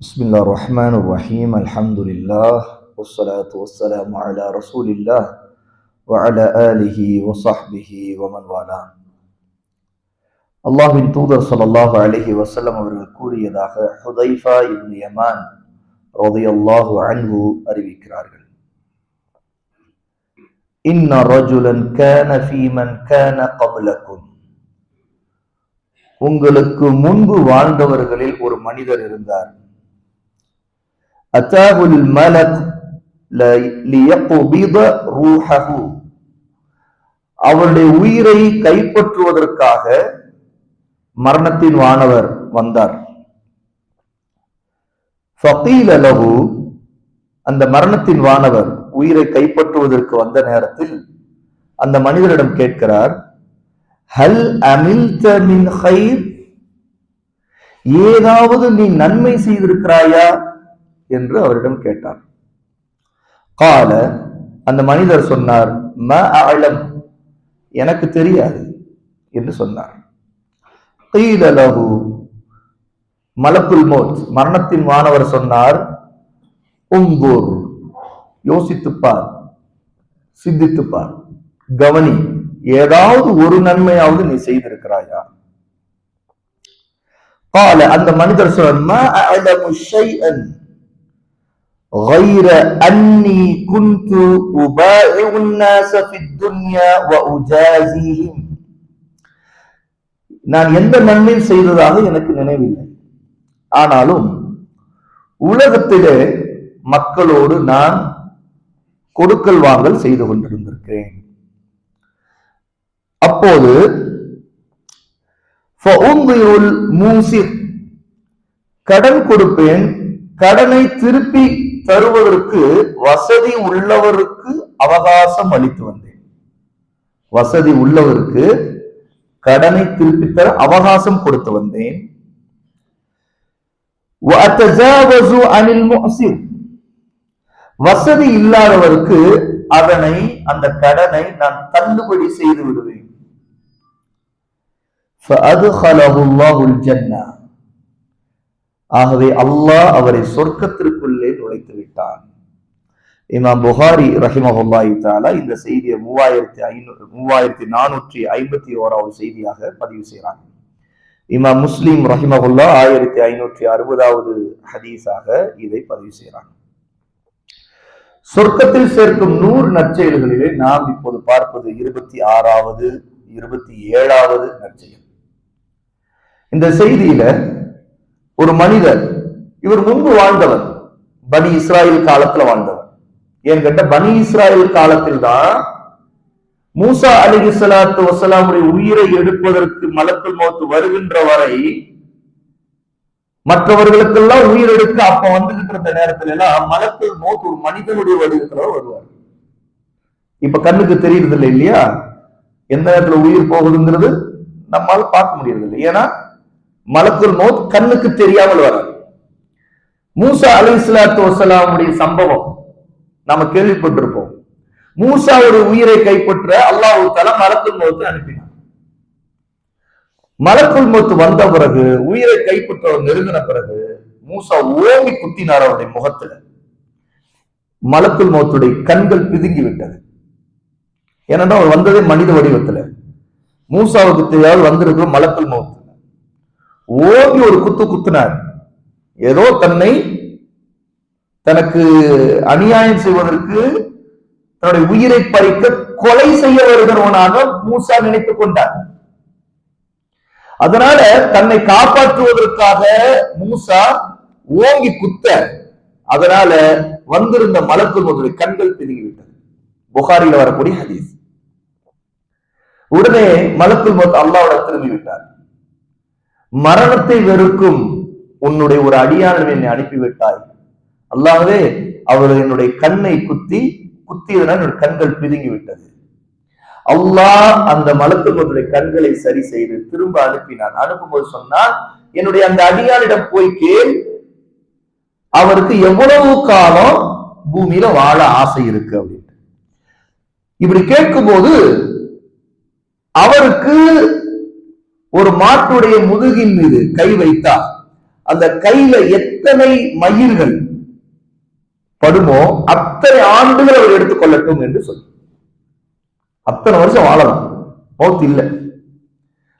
بسم الله الرحمن الرحيم الحمد لله والصلاة والسلام على رسول الله وعلى آله وصحبه ومن والاه அல்லாஹ்வின் தூதர் ஸல்லல்லாஹு அலைஹி வஸல்லம் அவர்கள் கூறியதாக ஹுதைஃபா இப்னு யமான் ரலியல்லாஹு அன்ஹு அறிவிக்கிறார்கள் இன்ன ரஜுலன் கான ஃபீ மன் கான கப்லக்கும் உங்களுக்கு முன்பு வாழ்ந்தவர்களில் ஒரு மனிதர் இருந்தார் أتاه الملك ليقبض روحه. அவருடைய உயிரை கைப்பற்றுவதற்காக மரணத்தின் வானவர் வந்தார். ஃபகீல அந்த மரணத்தின் வானவர் உயிரை கைப்பற்றுவதற்கு வந்த நேரத்தில் அந்த மனிதரிடம் கேட்கிறார் ஹல் அமில்த மின் ஹைர்? ஏதாவது நீ நன்மை செய்திருக்கிறாயா? என்று அவரிடம் கேட்டார். கால அந்த மனிதர் சொன்னார் ம ஆழம் எனக்கு தெரியாது என்று சொன்னார். கீலலகு மலப்புல் மோத் மரணத்தின் மாணவர் சொன்னார் உம்பூர் யோசித்துப்பார் சிந்தித்துப்பார் கவனி ஏதாவது ஒரு நன்மையாவது நீ செய்திருக்கிறாயா? கால அந்த மனிதர் சொன்ன غير أني كنت أبايع الناس في الدنيا وأجازيهم நான் எந்த நன்மை செய்ததாக எனக்கு நினைவில்லை ஆனாலும் உலகத்திலே மக்களோடு நான் கொடுக்கல் வாங்கல் செய்து கொண்டிருந்திருக்கிறேன் அப்போது மூசிர் கடன் கொடுப்பேன் கடனை திருப்பி தருவதற்கு வசதி உள்ளவருக்கு அவகாசம் அளித்து வந்தேன். வசதி உள்ளவருக்கு கடனை திருப்பி தர அவகாசம் கொடுத்து வந்தேன். வசதி இல்லாதவருக்கு அதனை அந்த கடனை நான் தள்ளுபடி செய்து விடுவேன். ஆகவே அல்லாஹ் அவரை சொர்க்கத்திற்குள்ளே நுழைத்து இமாம் புகாரி ரஹிமஹுல்லாஹி தாலா இந்த செய்தியை மூவாயிரத்தி ஐநூறு மூவாயிரத்தி நானூற்றி ஐம்பத்தி ஓராவது செய்தியாக பதிவு செய்கிறாங்க இமாம் முஸ்லீம் ரஹிமஹுல்லா ஆயிரத்தி ஐநூற்றி அறுபதாவது ஹதீஸாக இதை பதிவு செய்கிறாங்க சொர்க்கத்தில் சேர்க்கும் நூறு நற்செயல்களிலே நாம் இப்போது பார்ப்பது இருபத்தி ஆறாவது இருபத்தி ஏழாவது நற்செயல். இந்த செய்தியில ஒரு மனிதர் இவர் முன்பு வாழ்ந்தவர் பனி இஸ்ராயல் காலத்துல வாழ்ந்தவர். ஏன் கேட்ட பனி இஸ்ராயல் காலத்தில் தான் மூசா அலி சலாத்து வசலாமுடைய உயிரை எடுப்பதற்கு மலக்குள் மோத்து வருகின்ற வரை மற்றவர்களுக்கெல்லாம் உயிர் எடுக்க அப்ப வந்துகிட்டு இருந்த நேரத்துல எல்லாம் மலக்குள் மோத் ஒரு மனிதனுடைய வடிவத்துல வருவார். இப்ப கண்ணுக்கு தெரியுறது இல்லை இல்லையா? எந்த நேரத்துல உயிர் போகுதுங்கிறது நம்மால பார்க்க முடியறது இல்லை ஏன்னா மலக்குள் மோத் கண்ணுக்கு தெரியாமல் வராது. மூசா அலி இஸ்லாத்து வசலாமுடைய சம்பவம் நாம கேள்விப்பட்டிருப்போம். மூசாவுடைய உயிரை கைப்பற்ற அல்லாஹு தலா மலக்குள் மோத்து அனுப்பினார் மலக்குள் மோத்து வந்த பிறகு உயிரை கைப்பற்ற நெருங்கின பிறகு மூசா ஓங்கி குத்தினார் அவருடைய முகத்துல. மலக்குள் முகத்துடைய கண்கள் பிதுங்கி விட்டது. ஏன்னா அவர் வந்ததே மனித வடிவத்துல. மூசாவுக்கு தெரியாது வந்திருக்கிற மலக்குள் முகத்துல ஓங்கி ஒரு குத்து குத்தினார். ஏதோ தன்னை தனக்கு அநியாயம் செய்வதற்கு தன்னுடைய உயிரை பறிக்க கொலை செய்ய வருகிறவனாக மூசா நினைத்துக் கொண்டார். அதனால தன்னை காப்பாற்றுவதற்காக மூசா ஓங்கி குத்த அதனால வந்திருந்த மலக்கு முதலில் கண்கள் பிதுங்கிவிட்டது. புகாரில வரக்கூடிய ஹதீஸ். உடனே மலக்குள் மத் அல்லாவோட திரும்பி விட்டார். மரணத்தை வெறுக்கும் உன்னுடைய ஒரு அடியாளர் என்னை அனுப்பிவிட்டாய். அல்லாவே அவர் என்னுடைய கண்ணை குத்தி குத்தியதனால் என்னுடைய கண்கள் பிதுங்கி விட்டது அல்லாஹ் அந்த மலத்துக்கொன்றுடைய கண்களை சரி செய்து திரும்ப அனுப்பினான். அனுப்பும்போது சொன்னால் என்னுடைய அந்த அடியாரிடம் போய் கேள். அவருக்கு எவ்வளவு காலம் பூமியில வாழ ஆசை இருக்கு அப்படின்ட்டு. இப்படி கேட்கும்போது அவருக்கு ஒரு மாட்டுடைய முதுகின் மீது கை வைத்தார். அந்த கையில எத்தனை மயிர்கள் படுமோ அத்தனை ஆண்டுகள் அவர் எடுத்துக்கொள்ளட்டும் என்று சொல்லி. அத்தனை வருஷம் வாழலாம். மௌத் இல்லை.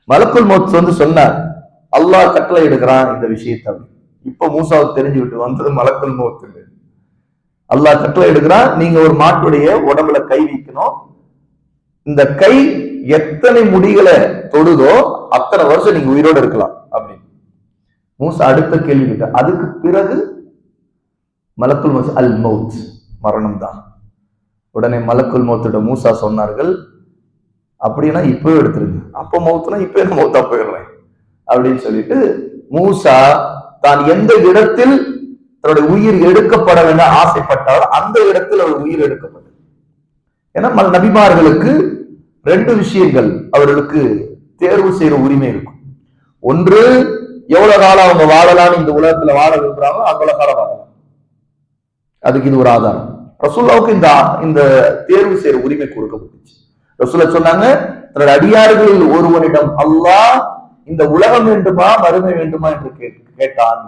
மலக்குள் மௌத் வந்து சொன்னார் அல்லாஹ் கட்டளை எடுக்கிறான் இந்த விஷயத்தை இப்ப மூசாவுக்கு தெரிஞ்சு விட்டு வந்தது மலக்குள் மௌத் அல்லாஹ் கட்டளை எடுக்கிறான் நீங்க ஒரு மாட்டுடைய உடம்புல கை வைக்கணும். இந்த கை எத்தனை முடிகளை தொடுதோ அத்தனை வருஷம் நீங்க உயிரோட இருக்கலாம். அப்படின்னு. மூசா அடுத்த கேள்வி கேட்ட அதுக்கு பிறகு மலக்குல் மௌத் அல் மௌத் மரணம் தான் உடனே மலக்குல் மௌத்திட மூசா சொன்னார்கள் அப்படின்னா இப்பவே எடுத்துருங்க. அப்போ மௌத்துனா இப்போ என்ன மௌத்தா போயிடுறேன். அப்படின்னு சொல்லிட்டு மூசா தான் எந்த இடத்தில் தன்னுடைய உயிர் எடுக்கப்பட வேண்டும் ஆசைப்பட்டால் அந்த இடத்தில் அவர் உயிர் எடுக்கப்பட்டது. ஏன்னா மல் நபிமார்களுக்கு ரெண்டு விஷயங்கள் அவர்களுக்கு தேர்வு செய்யற உரிமை இருக்கும். ஒன்று எவ்வளவு காலம் அவங்க வாழலாம்னு இந்த உலகத்துல வாழ விரும்புறாங்களோ அவ்வளவு காலம் வாழலாம். அதுக்கு இது ஒரு ஆதாரம். ரசூல்லாவுக்கு இந்த இந்த தேர்வு செய்யற உரிமை கொடுக்கப்பட்டுச்சு. ரசூல்லா சொன்னாங்க தன்னுடைய அடியார்களில் ஒருவனிடம் அல்லாஹ் இந்த உலகம் வேண்டுமா மறுமை வேண்டுமா என்று கேட்டான்.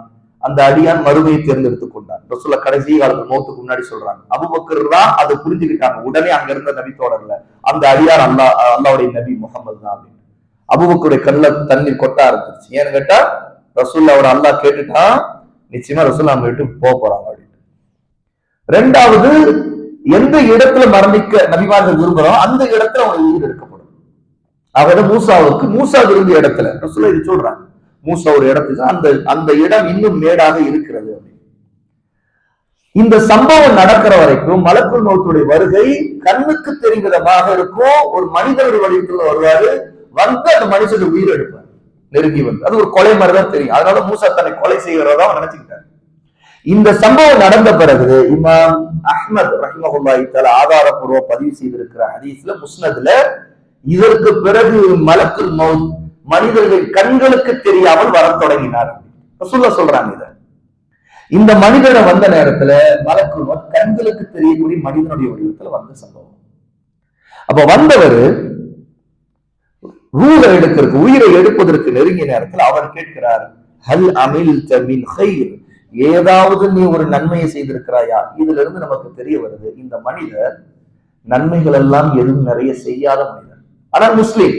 அந்த அடியான் மறுமையை தேர்ந்தெடுத்துக் கொண்டான். ரசூல்லா கடைசி காலத்துல மௌத்துக்கு முன்னாடி சொல்றாங்க. அபுபக்கர் தான் அதை புரிஞ்சுக்கிட்டாங்க. உடனே அங்க இருந்த நபி தோழர்ல அந்த அடியார் அல்லா அல்லாவுடைய நபி முகமது தான் அப்படின்னு. அபுபக்கருடைய கண்ணில் தண்ணீர் கொட்ட ஆரம்பிச்சிருச்சு ஏன்னு கேட்டா ரசூல்லாவோட அல்லாஹ் கேட்டுட்டான் நிச்சயமா ரசூல்லா அவங்க விட்டு போக போறாங்க அப்படின்னு. ரெண்டாவது எந்த இடத்துல மரணிக்க நபிமார்கள் விரும்புகிறோம் அந்த இடத்துல அவங்க உயிர் எடுக்கப்படும். அவட மூசாவுக்கு மூசா விரும்பிய இடத்துல. ரசூலா இது சொல்றாங்க. மூசா ஒரு இடத்துக்கு அந்த அந்த இடம் இன்னும் மேடாக இருக்கிறது அப்படின்னு. இந்த சம்பவம் நடக்கிற வரைக்கும் மலக்குள் மௌத்துடைய வருகை கண்ணுக்கு தெரியும் இருக்கும். ஒரு மனிதனுடைய வடிவத்துல வருவாரு. வந்து அந்த மனுஷனுக்கு உயிர் எடுப்பார். நெருங்கி வந்து. அது ஒரு கொலை மாதிரி தான் தெரியும். அதனால மூசா தன்னை கொலை செய்கிறதா அவன் நினைச்சுக்கிட்டார் இந்த சம்பவம் நடந்த பிறகு இமாம் அஹ்மத் ரஹ்மஹுல்லாஹி தஆலா ஆதாரப்பூர்வ பதிவு செய்திருக்கிற ஹதீஸ்ல முஸ்னதுல இதற்கு பிறகு மலக்கு மௌத் மனிதர்கள் கண்களுக்கு தெரியாமல் வரத் தொடங்கினார் சொல்ல சொல்றாங்க இத. இந்த மனிதனை வந்த நேரத்துல மலக்கு மௌத் கண்களுக்கு தெரியக்கூடிய மனிதனுடைய வடிவத்துல வந்த சம்பவம். அப்ப வந்தவர் ரூலை எடுக்கிறதுக்கு உயிரை எடுப்பதற்கு நெருங்கிய நேரத்தில் அவர் கேட்கிறார் ஹல் அமில் தமின் ஹைர்? ஏதாவது நீ ஒரு நன்மையை செய்திருக்கிறாயா? இதுல இருந்து நமக்கு தெரிய வருது இந்த மனிதர் நன்மைகள் எல்லாம் எதுவும் நிறைய செய்யாத மனிதர். ஆனால் முஸ்லீம்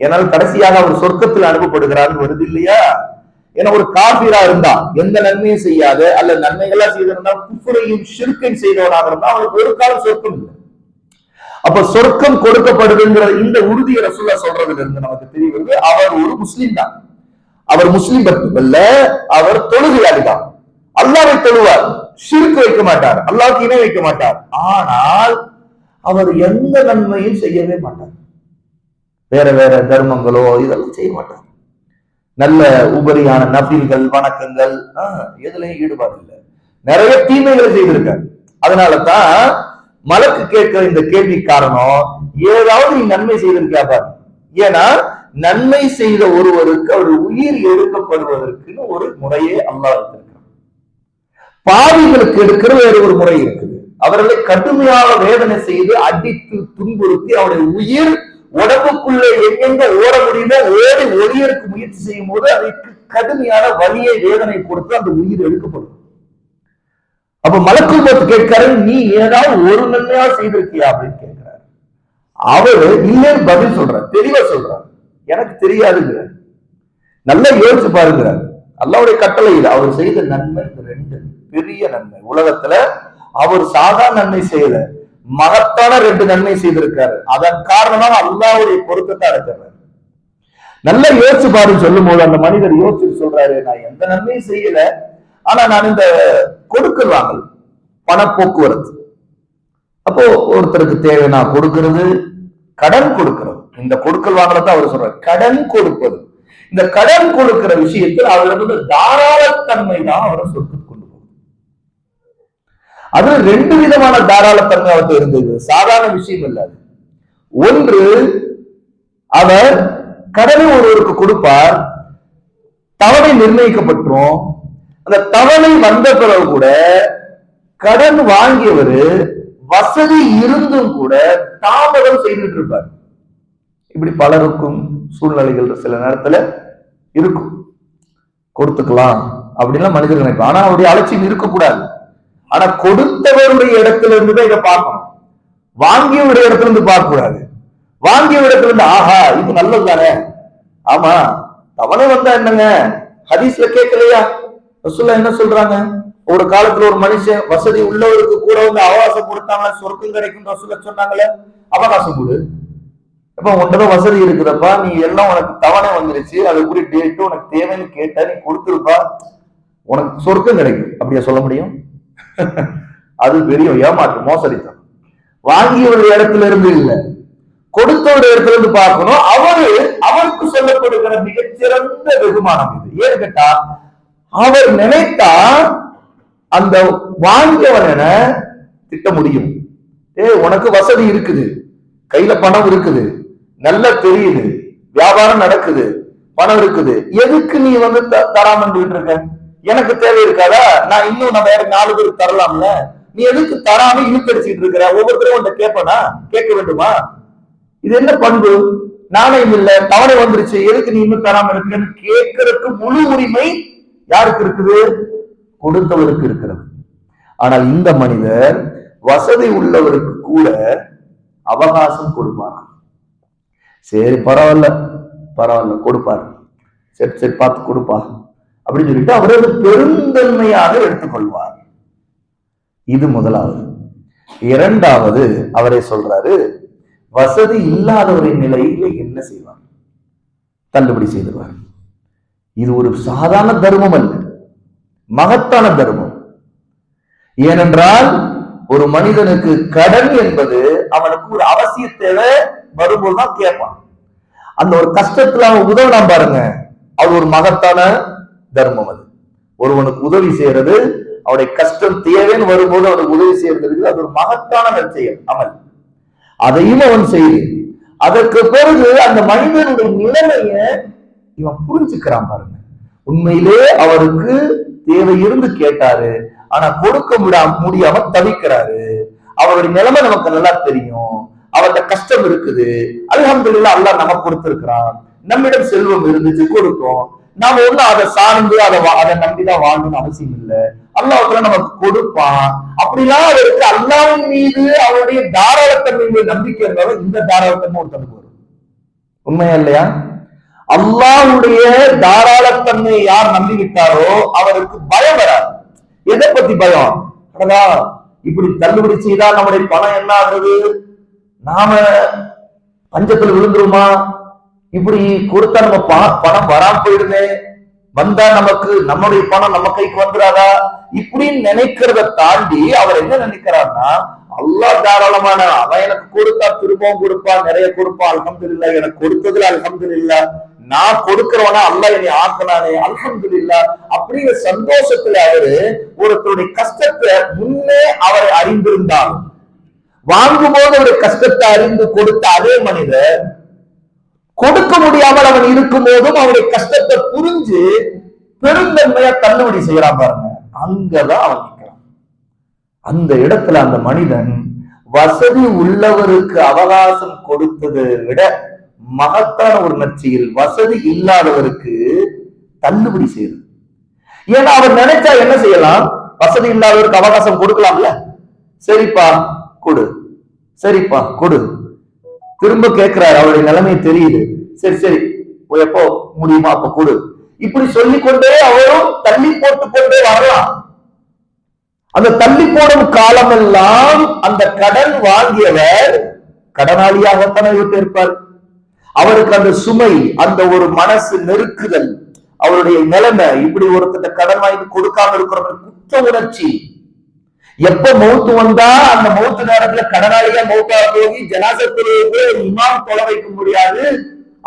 ஏன்னால் கடைசியாக அவர் சொர்க்கத்தில் அனுப்பப்படுகிறார் வருது இல்லையா? ஏன்னா ஒரு காபீரா இருந்தா எந்த நன்மையும் செய்யாத அல்ல நன்மைகளா செய்திருந்தா குப்புரையும் சிறுக்கையும் செய்தவனாக இருந்தா அவனுக்கு ஒரு காலம் சொர்க்கம் இல்லை. அப்ப சொர்க்கம் கொடுக்கப்படுதுங்கிற இந்த உறுதியை ரசூல்லா சொல்றதுல இருந்து நமக்கு தெரிய வருது அவர் ஒரு முஸ்லீம் தான். அவர் முஸ்லீம் மட்டுமல்ல அவர் தொழுகையாளி தான் அல்லாவை தொழுவார் சிறுக்கு வைக்க மாட்டார் அல்லாவுக்கு இணை வைக்க மாட்டார். ஆனால் அவர் எந்த நன்மையும் செய்யவே மாட்டார். வேற வேற தர்மங்களோ இதெல்லாம் செய்ய மாட்டார். நல்ல உபரியான நபில்கள் வணக்கங்கள் ஆஹ், எதுலயும் ஈடுபாடு இல்லை. நிறைய தீமைகளை செய்திருக்காரு. அதனால தான் மலக்கு கேட்கிற இந்த கேள்வி காரணம் ஏதாவது நீ நன்மை செய்திருக்கா பாரு. ஏன்னா நன்மை செய்த ஒருவருக்கு அவர் உயிர் எடுக்கப்படுவதற்குன்னு ஒரு முறையே அல்லா வைத்திருக்கிறார் பாவிகளுக்கு எடுக்கிற வேறு ஒரு முறை இருக்குது. அவர்களை கடுமையாக வேதனை செய்து அடித்து துன்புறுத்தி அவருடைய உயிர் உடம்புக்குள்ளே எங்கெங்க ஓட முடியுமோ ஓடி ஒளியருக்கு முயற்சி செய்யும் போது அதற்கு கடுமையான வலியை வேதனை கொடுத்து அந்த உயிர் எடுக்கப்படும். அப்ப மலக்குள் மோத்து கேட்கிறாரு நீ ஏதாவது ஒரு நன்மையா செய்திருக்கியா? அப்படின்னு கேட்கிறாரு. அவரு இல்லைன்னு பதில் சொல்ற தெளிவா சொல்றார். எனக்கு தெரியாதுங்கிற நல்லா யோசிச்சு பாருங்கிறார். அல்லாவுடைய கட்டளையில் அவர் செய்த நன்மை ரெண்டு பெரிய நன்மை. உலகத்துல அவர் சாதாரண நன்மை செய்யல. மகத்தான ரெண்டு நன்மை செய்திருக்காரு. அதன் காரணமா அல்லாவுடைய பொருத்தத்தை அடைக்கிறார் நல்லா யோசிச்சு பாருன்னு சொல்லும் போது அந்த மனிதர் யோசிச்சு சொல்றாரு நான் எந்த நன்மையும் செய்யல. ஆனா நான் இந்த கொடுக்கல் வாங்கல் பண போக்குவரத்து அப்போ ஒருத்தருக்கு தேவை நான் கொடுக்கிறது கடன் கொடுக்கிறது. இந்த கொடுக்கல் வாங்கல தான் அவர் சொல்றாரு. கடன் கொடுப்பது. இந்த கடன் கொடுக்கிற விஷயத்தில் அவர் இருந்து தாராளத்தன்மை தான் அவரை சொர்க்கத்துக்கு கொண்டு போகும் அதுல ரெண்டு விதமான தாராளத்தன்மை அவருக்கு இருந்தது. சாதாரண விஷயம் இல்ல ஒன்று அவர் கடனை ஒருவருக்கு கொடுப்பார். தவணை நிர்ணயிக்கப்பட்டுரும். அந்த தவணை வந்த பிறகு கூட கடன் வாங்கியவர் வசதி இருந்தும் கூட தாமதம் செய்துட்டு இருப்பார். இப்படி பலருக்கும் சூழ்நிலைகள் சில நேரத்துல இருக்கும். கொடுத்துக்கலாம் அப்படின்லாம் மனிதர்கள் நினைப்பாங்க. ஆனா அவருடைய அலட்சியம் இருக்கக்கூடாது. ஆனா கொடுத்தவருடைய இடத்துல இருந்து தான் இதை பார்க்கணும். வாங்கியவருடைய இடத்துல இருந்து பார்க்க கூடாது வாங்கிய இடத்துல இருந்து ஆஹா இது நல்லது தானே ஆமா தவணை வந்தா என்னங்க? ஹதீஸ்ல கேட்கலையா? ரசூல்லா என்ன சொல்றாங்க? ஒரு காலத்துல ஒரு மனுஷன் வசதி உள்ளவருக்கு கூட வந்து அவகாசம் கொடுத்தாங்க சொர்க்கம் கிடைக்கும் ரசூல்லா சொன்னாங்களே அவகாசம் கொடு. இப்ப உன்கிட்ட வசதி இருக்குதப்பா நீ எல்லாம் உனக்கு தவணை வந்துருச்சு அதுக்குரிய டேட்டு உனக்கு தேவைன்னு கேட்ட நீ கொடுத்துருப்பா. உனக்கு சொர்க்கம் கிடைக்கும். அப்படியா சொல்ல முடியும்? அது பெரிய ஏமாற்று மோசடித்தனம். வாங்கியவருடைய இடத்துல இருந்து இல்லை. கொடுத்தவருடைய இடத்துல இருந்து பார்க்கணும். அவரு அவருக்கு சொல்லப்படுகிற மிகச்சிறந்த வெகுமானம் இது. ஏன்னு கேட்டா அவர் நினைத்தா அந்த வாங்கியவன திட்ட முடியும். ஏ உனக்கு வசதி இருக்குது. கையில பணம் இருக்குது. நல்லா தெரியுது. வியாபாரம் நடக்குது. பணம் இருக்குது. எதுக்கு நீ வந்து த- தராம இருக்க? எனக்கு தேவை இருக்காதா? நான் இன்னும் நான் வேற நாலு பேருக்கு தரலாம்ல? நீ எதுக்கு தராம இழுக்கடிச்சிட்டு இருக்கிற? ஒவ்வொருத்தரும் உன்ட்ட கேட்பனா கேட்க வேண்டுமா? இது என்ன பண்பு? நாணயம் இல்ல. தவணை வந்துருச்சு. எதுக்கு நீ இன்னும் தராம இருக்கன்னு கேட்கறதுக்கு முழு உரிமை யாருக்கு இருக்குது? கொடுத்தவருக்கு இருக்கிறது. ஆனால் இந்த மனிதர் வசதி உள்ளவருக்கு கூட அவகாசம் கொடுப்பாராம். சரி பரவாயில்ல. பரவாயில்ல கொடுப்பாரு. சரி சரி பார்த்து கொடுப்பா. அப்படின்னு சொல்லிட்டு அவரது பெருந்தன்மையாக எடுத்துக்கொள்வார். இது முதலாவது. இரண்டாவது அவரை சொல்றாரு வசதி இல்லாதவரின் நிலையில என்ன செய்வார்? தள்ளுபடி செய்துவார். இது ஒரு சாதாரண தர்மம் அல்ல. மகத்தான தர்மம். ஏனென்றால் ஒரு மனிதனுக்கு கடன் என்பது அவனுக்கு ஒரு அவசிய தேவை வரும்போதுதான் கேட்பான். அந்த ஒரு கஷ்டத்துல அவன் உதவினான் பாருங்க. அது ஒரு மகத்தான தர்மம் அது. ஒருவனுக்கு உதவி செய்யறது அவனுடைய கஷ்டம் தேவைன்னு வரும்போது அவனுக்கு உதவி செய்யறது அது ஒரு மகத்தான நற்செயல் அமல். அதையும் அவன் செய்து அதற்கு பிறகு அந்த மனிதனுடைய நிலைமைய இவன் புரிஞ்சுக்கிறான் பாருங்க. உண்மையிலே அவருக்கு தேவை இருந்து கேட்டாரு. ஆனா கொடுக்க முடியாம முடியாம தவிக்கிறாரு. அவருடைய நிலைமை நமக்கு நல்லா தெரியும். அவர்கிட்ட கஷ்டம் இருக்குது. அல்ஹம்துலில்லாஹ் அல்லாஹ் நம்ம கொடுத்திருக்கிறான். நம்மிடம் செல்வம் இருந்துச்சு கொடுத்தோம். நாம ஒண்ணு அதை சார்ந்து அதை வா- அதை நம்பிதான் வாழணும்னு அவசியம் இல்லை. அல்லாஹ்வுல நமக்கு கொடுப்பான். அப்படிலாம் அவருக்கு அல்லாவின் மீது அவருடைய தாராளத்தன்மை மீது நம்பிக்கை இருந்தாலும் இந்த தாராளத்தன்மை ஒருத்தனுக்கு வரும். உண்மையா இல்லையா? அல்லாவுடைய தாராளத்தன்மை யார் நம்பி விட்டாரோ அவருக்கு பயம் வராது. எதை பத்தி பயம்? இப்படி தள்ளுபடி செய்தா நம்முடைய பணம் என்ன ஆகுது நாம பஞ்சத்துல விழுந்துருமா? இப்படி கொடுத்தா நம்ம பணம் பணம் வராம போயிடுமே. வந்தா நமக்கு நம்முடைய பணம் நம்ம கைக்கு வந்துடாதா இப்படின்னு நினைக்கிறத தாண்டி அவர் என்ன நினைக்கிறார்னா அல்லா தாராளமான அவன் எனக்கு கொடுத்தா திரும்பவும் கொடுப்பான் நிறைய கொடுப்பான் இல்ல எனக்கு கொடுத்ததுல அல்ஹம்துலில்லாஹ். நான் கொடுக்கிறவனா அல்ல என்னை ஆக்கினானே இல்ல அப்படிங்கிற சந்தோஷத்துல அவரு ஒருத்தருடைய கஷ்டத்தை முன்னே அவரை அறிந்திருந்தாலும் வாங்கும் போது அவருடைய கஷ்டத்தை அறிந்து கொடுத்த அதே மனிதர் கொடுக்க முடியாமல் அவன் இருக்கும் போதும் அவருடைய கஷ்டத்தை புரிஞ்சு பெருந்தன்மையா தள்ளுபடி செய்யறான் பாருங்க. அங்கதான் அவன் நிற்கிறான் அந்த இடத்துல அந்த மனிதன் வசதி உள்ளவருக்கு அவகாசம் கொடுத்ததை விட மகத்தான ஒரு நற்செயல் வசதி இல்லாதவருக்கு தள்ளுபடி செய்யுது ஏன்னா அவர் நினைச்சா என்ன செய்யலாம்? வசதி இல்லாதவருக்கு அவகாசம் கொடுக்கலாம்ல. சரிப்பா கொடு. சரிப்பா கொடு. திரும்ப கேட்கிறாரு அவருடைய நிலைமை தெரியுது. சரி சரி. எப்போ முடியுமா? அப்ப கொடு. இப்படி சொல்லிக்கொண்டே அவரும் தள்ளி போட்டு கொண்டே வரலாம். அந்த தள்ளி போடும் காலமெல்லாம் அந்த கடன் வாங்கியவர் கடனாளியாகத்தானே விட்டு இருப்பார். அவருக்கு அந்த சுமை அந்த ஒரு மனசு நெருக்குதல் அவருடைய நிலைமை இப்படி ஒருத்தட்ட கடன் வாங்கி கொடுக்காம இருக்கிற குற்ற உணர்ச்சி எப்ப மௌத்து வந்தா அந்த மௌத்து நேரத்துல கடனாளியா மௌத்தா போய் ஜனாசத்திலேயே இமாம் தொலை வைக்க முடியாது?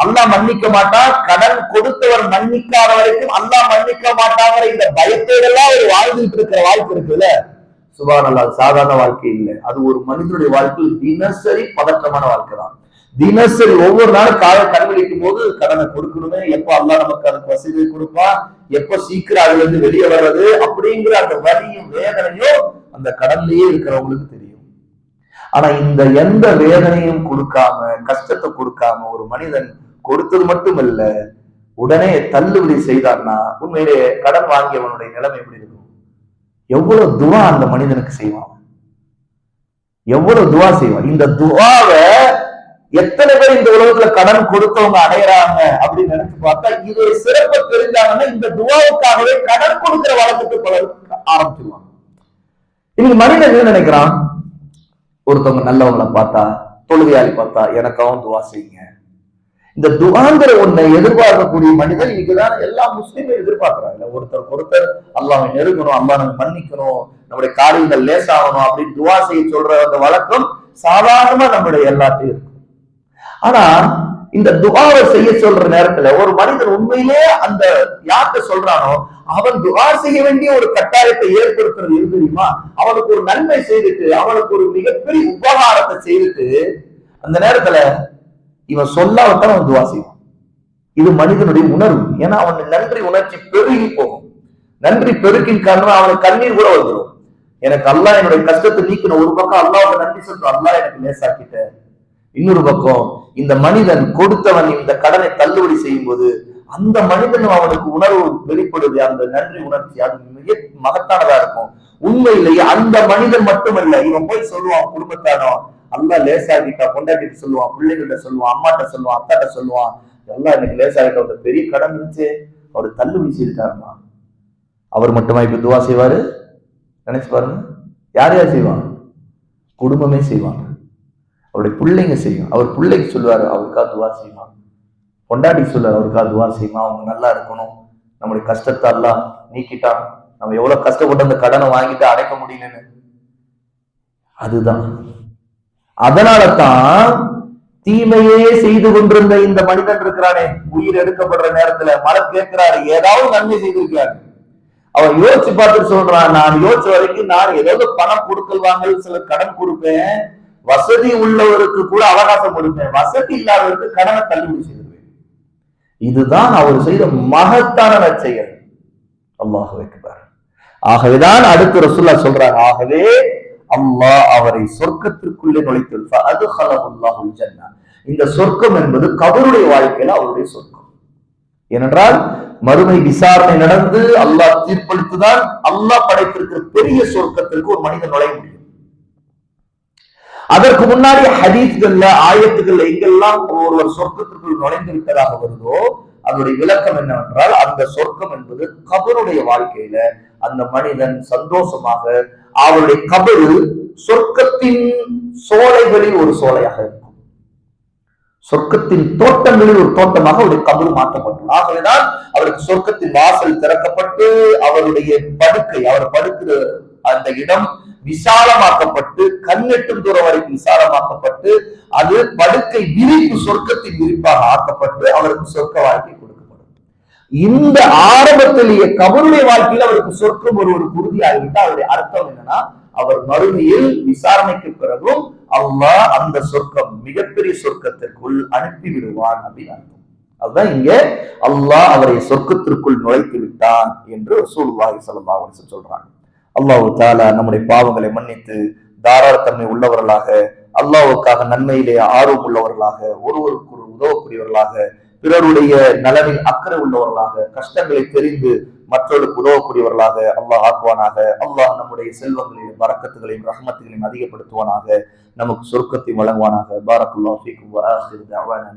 அல்லா மன்னிக்க மாட்டான். கடன் கொடுத்தவர் மன்னிக்காத வரைக்கும் அல்லா மன்னிக்க மாட்டாங்கிற இந்த பயத்தோடெல்லாம் ஒரு வாழ்ந்துட்டு இருக்கிற வாய்ப்பு இருக்குல்ல? சுபான் நல்லா சாதாரண வாழ்க்கை இல்லை. அது ஒரு மனிதனுடைய வாழ்க்கையில் தினசரி பதற்றமான வாழ்க்கை தான். தினசரி ஒவ்வொரு நாளும் காலை கண் போது கடனை கொடுக்கணுமே. எப்ப அல்லா நமக்கு அதுக்கு வசதி கொடுப்பான்? எப்ப சீக்கிரம் அதுல இருந்து வெளியே வர்றது? அப்படிங்கிற அந்த வலியும் வேதனையும் அந்த கடன்லயே இருக்கிறவங்களுக்கு தெரியும். ஆனா இந்த எந்த வேதனையும் கொடுக்காம கஷ்டத்தை கொடுக்காம ஒரு மனிதன் கொடுத்தது மட்டும் இல்ல உடனே தள்ளுபடி செய்தார்னா உண்மையிலே கடன் வாங்கியவனுடைய நிலைமை எப்படி இருக்கும்? எவ்வளவு துவா அந்த மனிதனுக்கு செய்வான்? எவ்வளவு துவா செய்வான்? இந்த துவாவை எத்தனை பேர் இந்த உலகத்துல கடன் கொடுத்தவங்க அடையறாங்க அப்படின்னு நினைச்சு பார்த்தா இது ஒரு சிறப்பு தெரிஞ்சாங்கன்னா இந்த துவாவுக்காகவே கடன் கொடுக்கிற வழக்கத்தை பலர் ஆரம்பிச்சிருவாங்க. இன்னைக்கு மனிதன் என்ன நினைக்கிறான்? ஒருத்தவங்க நல்லவங்களை பார்த்தா தொழுகையாளி பார்த்தா எனக்காகவும் துவா செய்யுங்க. இந்த துவாங்கிற ஒன்றை எதிர்பார்க்கக்கூடிய மனிதன் இன்னைக்குதான் எல்லா முஸ்லீமும் எதிர்பார்க்கிறாங்க. ஒருத்தர் ஒருத்தர் அல்லாஹ் நெருங்கணும் அல்லா நம்ம மன்னிக்கணும் நம்முடைய காரியங்கள் லேசாகணும் அப்படின்னு துவா செய்ய சொல்ற அந்த வழக்கம் சாதாரணமா நம்முடைய எல்லாத்தையும் இருக்கும். ஆனா இந்த துவாவை செய்ய சொல்ற நேரத்துல ஒரு மனிதன் உண்மையிலே அந்த யார்கிட்ட சொல்றானோ அவன் துவா செய்ய வேண்டிய ஒரு கட்டாயத்தை ஏற்படுத்துறது எது தெரியுமா? அவனுக்கு ஒரு நன்மை செய்துட்டு அவனுக்கு ஒரு மிகப்பெரிய உபகாரத்தை செய்துட்டு அந்த நேரத்துல இவன் சொல்லாவத்தான் அவன் துவா செய்வான். இது மனிதனுடைய உணர்வு. ஏன்னா அவன் நன்றி உணர்ச்சி பெருகி போகும். நன்றி பெருக்கின் காரணம் அவனுக்கு கண்ணீர் கூட வந்துடும் எனக்கு அல்லாஹ் என்னுடைய கஷ்டத்தை நீக்கின ஒரு பக்கம் அல்லாஹ் நன்றி சொல்றோம் அல்லாஹ் எனக்கு லேசாக்கிட்ட இன்னொரு பக்கம் இந்த மனிதன் கொடுத்தவன் இந்த கடனை தள்ளுபடி செய்யும் போது அந்த மனிதனும் அவனுக்கு உணர்வு வெளிப்படுது அந்த நன்றி உணர்ச்சி அது மிக மகத்தானதா இருக்கும். உண்மையிலேயே அந்த மனிதன் மட்டுமல்ல இவன் போய் சொல்லுவான் குடும்பத்தானோ? அல்லா லேசாகிட்டா கொண்டாட்டிட்டு சொல்லுவான் பிள்ளைகிட்ட சொல்லுவான் அம்மாட்ட சொல்லுவான் அத்தாட்ட சொல்லுவான். எல்லாம் எனக்கு லேசாகிட்ட ஒரு பெரிய கடன் இருந்துச்சு. அவர் தள்ளுபடி செய்துட்டாருமா? அவர் மட்டுமா இப்ப துவா செய்வாரு? நினைச்சு பாருங்க. யார் யார் செய்வாங்க? குடும்பமே செய்வாங்க. அவருடைய பிள்ளைங்க செய்யும். அவர் பிள்ளைக்கு சொல்லுவாரு அவருக்கா துவா செய்வான் கொண்டாடி சொல்ல அவருக்கா துவா செய்யுமா அவங்க நல்லா இருக்கணும். நம்முடைய கஷ்டத்தை எல்லாம் நீக்கிட்டான். நம்ம எவ்வளவு கஷ்டப்பட்டு அந்த கடனை வாங்கிட்டு அடைக்க முடியலன்னு. அதுதான். அதனால தான் தீமையே செய்து கொண்டிருந்த இந்த மனிதன் இருக்கிறானே. உயிர் எடுக்கப்படுற நேரத்துல மழை கேட்கிறாரு ஏதாவது நன்மை செய்திருக்கிறாரு. அவன் யோசிச்சு பார்த்துட்டு சொல்றான் நான் யோசிச்ச வரைக்கும் நான் ஏதாவது பணம் கொடுக்கல் வாங்கல் சில கடன் கொடுப்பேன். வசதி உள்ளவருக்கு கூட அவகாசம் கொடுப்பேன். வசதி இல்லாதவருக்கு கடனை தள்ளுபடி செய்திருவேன் இதுதான் அவர் செய்த மகத்தான நற்செயல். அல்லாஹ் வைக்கிறார் ஆகவேதான் அடுத்து ரசுல்லா சொல்றாங்க ஆகவே அல்லாஹ் அவரை சொர்க்கத்திற்குள்ளே நுழைத்துள்ளாஹுல் ஜன்னா. இந்த சொர்க்கம் என்பது கபருடைய வாழ்க்கையில அவருடைய சொர்க்கம். ஏனென்றால் மறுமை விசாரணை நடந்து அல்லாஹ் தீர்ப்பளித்துதான் அல்லாஹ் படைத்திருக்கிற பெரிய சொர்க்கத்திற்கு ஒரு மனிதன் நுழைய முடியும். அதற்கு முன்னாடி ஹதீஸ்கள்ல ஆயத்துகள்ல எங்கெல்லாம் ஒருவர் சொர்க்கத்திற்குள் நுழைந்து விட்டதாக வருதோ அதனுடைய விளக்கம் என்னவென்றால் அந்த சொர்க்கம் என்பது கபருடைய வாழ்க்கையில அந்த மனிதன் சந்தோஷமாக அவருடைய கபரு சொர்க்கத்தின் சோலைகளில் ஒரு சோலையாக இருக்கும். சொர்க்கத்தின் தோட்டங்களில் ஒரு தோட்டமாக அவருடைய கபரு மாற்றப்பட்டுள்ளது ஆகவேதான் அவருக்கு சொர்க்கத்தின் வாசல் திறக்கப்பட்டு அவருடைய படுக்கை அவர் படுக்கிற அந்த இடம் விசாலமாக்கப்பட்டு கண்ணெட்டும் தூரம் வரைக்கும் விசாலமாக்கப்பட்டு அது படுக்கை விரிப்பு சொர்க்கத்தின் விரிப்பாக ஆக்கப்பட்டு அவருக்கு சொர்க்க வாழ்க்கை கொடுக்கப்படும். இந்த ஆரம்பத்திலேயே கபருடைய வாழ்க்கையில் அவருக்கு சொர்க்கம் ஒரு ஒரு உறுதியாகிவிட்டால் அவருடைய அர்த்தம் என்னன்னா அவர் மறுமையில் விசாரணைக்கு பிறகும் அல்லாஹ் அந்த சொர்க்கம் மிகப்பெரிய சொர்க்கத்திற்குள் அனுப்பி விடுவான் அப்படின்னு அர்த்தம். அதுதான் இங்க அல்லாஹ் அவரை சொர்க்கத்திற்குள் நுழைத்து விட்டான் என்று சூழ்வாகி சொல்லலாம் சொல்றாங்க. அல்லாஹு தாலா நம்முடைய பாவங்களை மன்னித்து தாராளத்தன்மை உள்ளவர்களாக அல்லாவுக்காக நன்மையிலே ஆர்வம் உள்ளவர்களாக ஒருவருக்கு ஒரு உதவக்கூடியவர்களாக பிறருடைய நலனில் அக்கறை உள்ளவர்களாக கஷ்டங்களை தெரிந்து மற்றவர்களுக்கு உதவக்கூடியவர்களாக அல்லாஹ் ஆக்குவானாக. அல்லாஹ் நம்முடைய செல்வங்களையும் வரக்கத்துகளையும் ரஹமத்துகளையும் அதிகப்படுத்துவானாக. நமக்கு சொர்க்கத்தை வழங்குவானாக. பாரத் ஃபீக்கும் வராசிர் தஅவானா